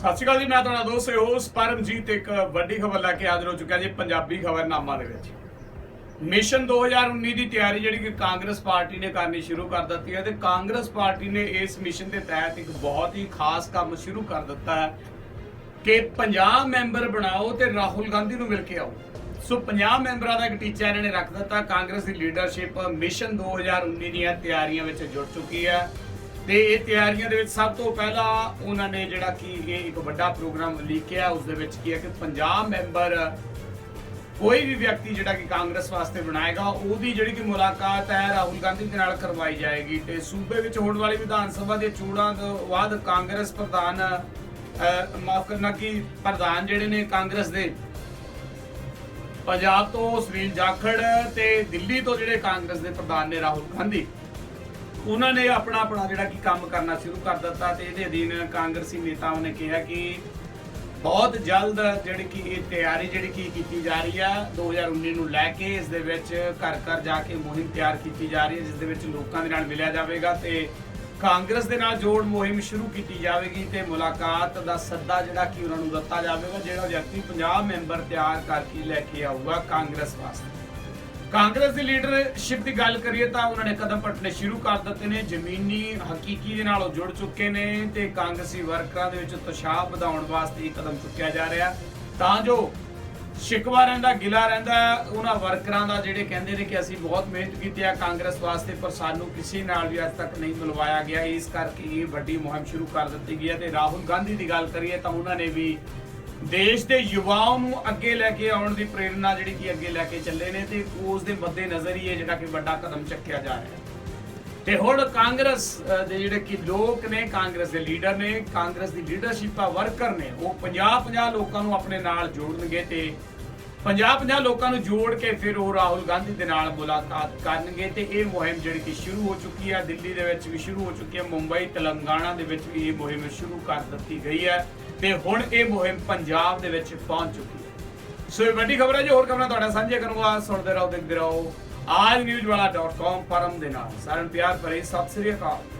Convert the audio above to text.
ਸਤਿ ਸ਼੍ਰੀ ਅਕਾਲ ਜੀ, ਮੈਂ ਤੁਹਾਡਾ ਦੋਸਤ ਹੋਸ ਪਰਮਜੀਤ ਇੱਕ ਵੱਡੀ ਖਬਰ ਲੈ ਕੇ ਹਾਜ਼ਰ ਹੋ ਚੁੱਕਿਆ ਜੀ ਪੰਜਾਬੀ ਖਬਰਨਾਮਾ ਦੇ ਵਿੱਚ। ਮਿਸ਼ਨ 2019 ਦੀ ਤਿਆਰੀ ਜਿਹੜੀ ਕਿ ਕਾਂਗਰਸ ਪਾਰਟੀ ਨੇ ਕਰਨੀ ਸ਼ੁਰੂ ਕਰ ਦਿੱਤੀ ਹੈ ਤੇ ਕਾਂਗਰਸ ਪਾਰਟੀ ਨੇ ਇਸ ਮਿਸ਼ਨ ਦੇ ਤਹਿਤ ਇੱਕ ਬਹੁਤ ਹੀ ਖਾਸ ਕੰਮ ਸ਼ੁਰੂ ਕਰ ਦਿੱਤਾ ਹੈ ਕਿ 50 ਮੈਂਬਰ ਬਣਾਓ ਤੇ ਰਾਹੁਲ ਗਾਂਧੀ ਨੂੰ ਮਿਲ ਕੇ ਆਓ। ਸੋ 50 ਮੈਂਬਰਾਂ ਦਾ ਇੱਕ ਟੀਚਾ ਇਹਨਾਂ ਨੇ ਰੱਖ ਦਿੱਤਾ। ਕਾਂਗਰਸ ਦੀ ਲੀਡਰਸ਼ਿਪ ਮਿਸ਼ਨ 2019 ਦੀਆਂ ਤਿਆਰੀਆਂ ਵਿੱਚ ਜੁੜ ਚੁੱਕੀ ਹੈ। ਤੇ ਇਹ ਤਿਆਰੀਆਂ ਦੇ ਵਿੱਚ ਸਭ ਤੋਂ ਪਹਿਲਾਂ ਉਹਨਾਂ ਨੇ ਜਿਹੜਾ ਕਿ ਇਹ ਇੱਕ ਵੱਡਾ ਪ੍ਰੋਗਰਾਮ ਲਿਖਿਆ ਉਸ ਦੇ ਵਿੱਚ ਕੀ ਹੈ ਕਿ 50 ਮੈਂਬਰ, ਕੋਈ ਵੀ ਵਿਅਕਤੀ ਜਿਹੜਾ ਕਿ ਕਾਂਗਰਸ ਵਾਸਤੇ ਬਣਾਏਗਾ, ਉਹਦੀ ਜਿਹੜੀ ਕਿ ਮੁਲਾਕਾਤ ਹੈ, ਰਾਹੁਲ ਗਾਂਧੀ ਦੇ ਨਾਲ ਕਰਵਾਈ ਜਾਏਗੀ ਤੇ ਸੂਬੇ ਵਿੱਚ ਹੋਣ ਵਾਲੀ ਵਿਧਾਨ ਸਭਾ ਦੀਆਂ ਚੋਣਾਂ ਤੋਂ ਬਾਅਦ ਕਾਂਗਰਸ ਪ੍ਰਧਾਨ ਮਾਫ਼ ਕਰਨਾ ਕਿ ਪ੍ਰਧਾਨ ਜਿਹੜੇ ਨੇ ਕਾਂਗਰਸ ਦੇ, ਪੰਜਾਬ ਤੋਂ ਸੁਨੀਲ ਜਾਖੜ ਤੇ ਦਿੱਲੀ ਤੋਂ ਜਿਹੜੇ ਕਾਂਗਰਸ ਦੇ ਪ੍ਰਧਾਨ ਨੇ ਰਾਹੁਲ ਗਾਂਧੀ। ਉਹਨਾਂ ਨੇ ਆਪਣਾ ਆਪਣਾ ਜਿਹੜਾ ਕਿ ਕੰਮ ਕਰਨਾ ਸ਼ੁਰੂ ਕਰ ਦਿੱਤਾ ਤੇ ਇਹਦੇ ਅਧੀਨ ਕਾਂਗਰਸੀ ਨੇਤਾਵਾਂ ਨੇ ਕਿਹਾ ਕਿ ਬਹੁਤ ਜਲਦ ਜਿਹੜੀ ਕਿ ਇਹ ਤਿਆਰੀ ਜਿਹੜੀ ਕੀ ਕੀਤੀ ਜਾ ਰਹੀ ਆ 2019 ਨੂੰ ਲੈ ਕੇ ਇਸ ਦੇ ਵਿੱਚ ਘਰ ਘਰ ਜਾ ਕੇ ਮੁਹਿੰਮ ਤਿਆਰ ਕੀਤੀ ਜਾ ਰਹੀ ਹੈ, ਜਿਸ ਦੇ ਵਿੱਚ ਲੋਕਾਂ ਦੇ ਨਾਲ ਮਿਲਿਆ ਜਾਵੇਗਾ ਤੇ ਕਾਂਗਰਸ ਦੇ ਨਾਲ ਜੋੜ ਮੁਹਿੰਮ ਸ਼ੁਰੂ ਕੀਤੀ ਜਾਵੇਗੀ ਤੇ ਮੁਲਾਕਾਤ ਦਾ ਸੱਦਾ ਜਿਹੜਾ ਕਿ ਉਹਨਾਂ ਨੂੰ ਦਿੱਤਾ ਜਾਵੇਗਾ, ਜਿਹੜਾ ਵਿਅਕਤੀ 50 ਮੈਂਬਰ ਤਿਆਰ ਕਰਕੇ ਲੈ ਕੇ ਆਊਗਾ ਕਾਂਗਰਸ ਵਾਸਤੇ। ਕਾਂਗਰਸ ਦੀ ਲੀਡਰਸ਼ਿਪ ਦੀ ਗੱਲ ਕਰੀਏ ਤਾਂ ਉਹਨਾਂ ਨੇ ਕਦਮ ਪਟਨੇ ਸ਼ੁਰੂ ਕਰ ਦਿੱਤੇ ਨੇ, ਜ਼ਮੀਨੀ ਹਕੀਕੀ ਦੇ ਨਾਲ ਉਹ ਜੁੜ ਚੁੱਕੇ ਨੇ ਤੇ ਕਾਂਗਰਸੀ ਵਰਕਰਾਂ ਦੇ ਵਿੱਚ ਉਤਸ਼ਾਹ ਵਧਾਉਣ ਵਾਸਤੇ ਇਹ ਕਦਮ ਚੁੱਕਿਆ ਜਾ ਰਿਹਾ। ਤਾਂ ਜੋ ਸ਼ਿਕਵਾ ਰਹਿੰਦਾ, ਗਿਲਾ ਰਹਿੰਦਾ, ਉਹਨਾਂ ਵਰਕਰਾਂ ਦਾ ਜਿਹੜੇ ਕਹਿੰਦੇ ਨੇ ਕਿ ਅਸੀਂ ਬਹੁਤ ਮਿਹਨਤ ਕੀਤੀ ਆ ਕਾਂਗਰਸ ਵਾਸਤੇ, ਪਰ ਸਾਨੂੰ ਕਿਸੇ ਨਾਲ ਵੀ ਅੱਜ ਤੱਕ ਨਹੀਂ ਮਿਲਵਾਇਆ ਗਿਆ। ਇਸ ਕਰਕੇ ਇਹ ਵੱਡੀ ਮੁਹਿੰਮ ਸ਼ੁਰੂ ਕਰ ਦਿੱਤੀ ਗਈ ਹੈ ਤੇ ਰਾਹੁਲ ਗਾਂਧੀ ਦੀ ਗੱਲ ਕਰੀਏ ਤਾਂ ਉਹਨਾਂ ਨੇ ਵੀ ਦੇਸ਼ ਦੇ ਯੁਵਾओं ਨੂੰ ਅੱਗੇ ਲੈ ਕੇ ਆਉਣ ਦੀ ਪ੍ਰੇਰਣਾ ਜਿਹੜੀ ਕਿ ਅੱਗੇ ਲੈ ਕੇ ਚੱਲੇ ਨੇ ਤੇ ਉਸ ਦੇ ਮੱਦੇ ਨਜ਼ਰ ਹੀ ਇਹ ਜਿਹੜਾ ਕਿ ਵੱਡਾ ਕਦਮ ਚੱਕਿਆ ਜਾ ਰਿਹਾ ਹੈ। ਤੇ ਹੁਣ ਕਾਂਗਰਸ ਦੇ ਜਿਹੜੇ ਕਿ ਲੋਕ ਨੇ, ਕਾਂਗਰਸ ਦੇ ਲੀਡਰ ਨੇ, ਕਾਂਗਰਸ ਦੀ ਲੀਡਰਸ਼ਿਪ ਆ ਵਰਕਰ ਨੇ, ਉਹ 50-50 ਲੋਕਾਂ ਨੂੰ ਆਪਣੇ ਨਾਲ ਜੋੜਨਗੇ ਤੇ 50-50 ਲੋਕਾਂ ਨੂੰ ਜੋੜ ਕੇ ਫਿਰ ਉਹ ਰਾਹੁਲ ਗਾਂਧੀ ਦੇ ਨਾਲ ਮੁਲਾਕਾਤ ਕਰਨਗੇ ਤੇ ਇਹ ਮੁਹਿੰਮ ਜਿਹੜੀ ਕਿ ਸ਼ੁਰੂ ਹੋ ਚੁੱਕੀ ਹੈ ਦਿੱਲੀ ਦੇ ਵਿੱਚ ਵੀ ਸ਼ੁਰੂ ਹੋ ਚੁੱਕੀ ਹੈ ਮੁੰਬਈ, ਤੇਲੰਗਾਨਾ ਦੇ ਵਿੱਚ ਵੀ ਇਹ ਮੁਹਿੰਮ ਸ਼ੁਰੂ ਕਰ ਦਿੱਤੀ ਗਈ ਹੈ। ਤੇ ਹੁਣ ਇਹ ਮੁਹਿੰਮ ਪੰਜਾਬ ਦੇ ਵਿੱਚ ਪਹੁੰਚ ਚੁੱਕੀ ਹੈ। ਸੋ ਇਹ ਵੱਡੀ ਖਬਰ ਹੈ ਜੀ, ਹੋਰ ਖਬਰਾਂ ਤੁਹਾਡਾ ਸਾਂਝੇ ਕਰੂੰਗਾ। ਸੁਣਦੇ ਰਹੋ, ਦੇਖਦੇ ਰਹੋ। ਆਜ ਨਿਊਜ਼ ਵਾਲਾ.com ਪਰਮ ਦੇ ਨਾਲ। ਸਾਰਿਆਂ ਨੂੰ ਪਿਆਰ ਭਰੀ, ਸਤਿ ਸ੍ਰੀ ਅਕਾਲ।